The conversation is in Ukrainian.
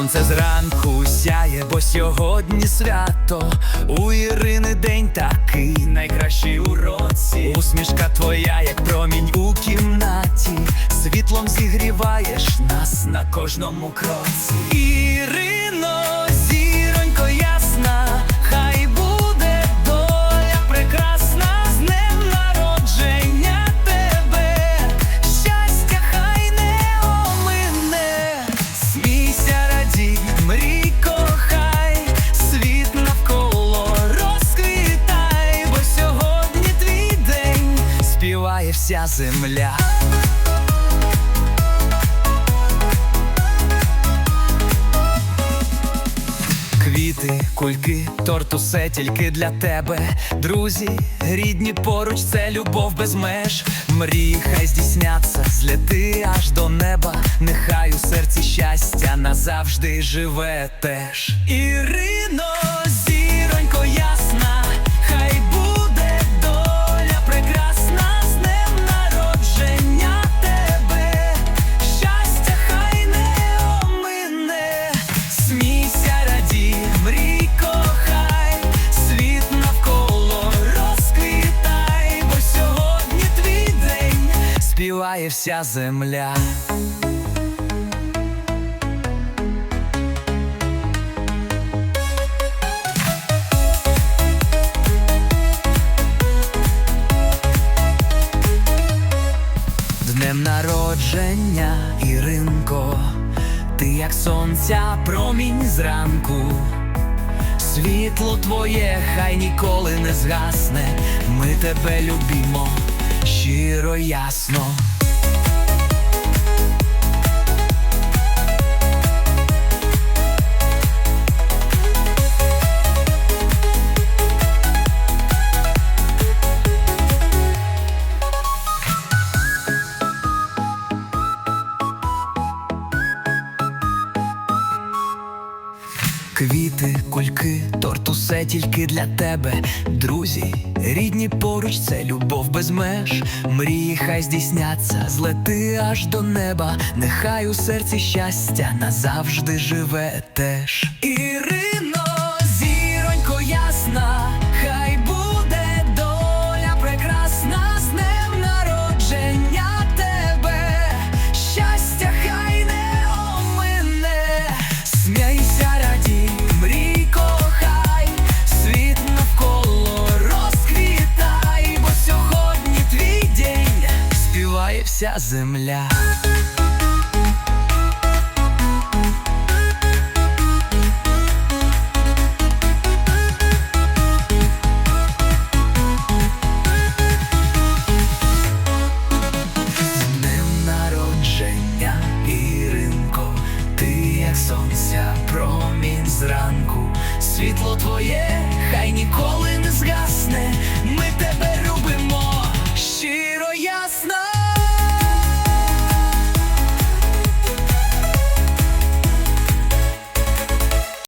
Сонце зранку сяє, бо сьогодні свято. У Ірини день такий найкращий у році. Усмішка твоя, як промінь у кімнаті. Світлом зігріваєш нас на кожному кроці. Ірино, співає вся земля. Квіти, кульки, торт усе тільки для тебе. Друзі, рідні поруч, це любов без меж. Мрії, хай здійсняться, злети аж до неба. Нехай у серці щастя назавжди живе теж. Ірино, співає вся земля. Днем народження, Іринко, ти як сонця, промінь зранку. Світло твоє хай ніколи не згасне. Ми тебе любимо щиро ясно. Квіти, кульки, торт усе тільки для тебе, друзі, рідні поруч, це любов без меж. Мрії хай здійсняться, злети аж до неба. Нехай у серці щастя назавжди живе теж. Ірино, вся земля. Сонця, промінь зранку, світло твоє, хай ніколи не згасне. Ми тебе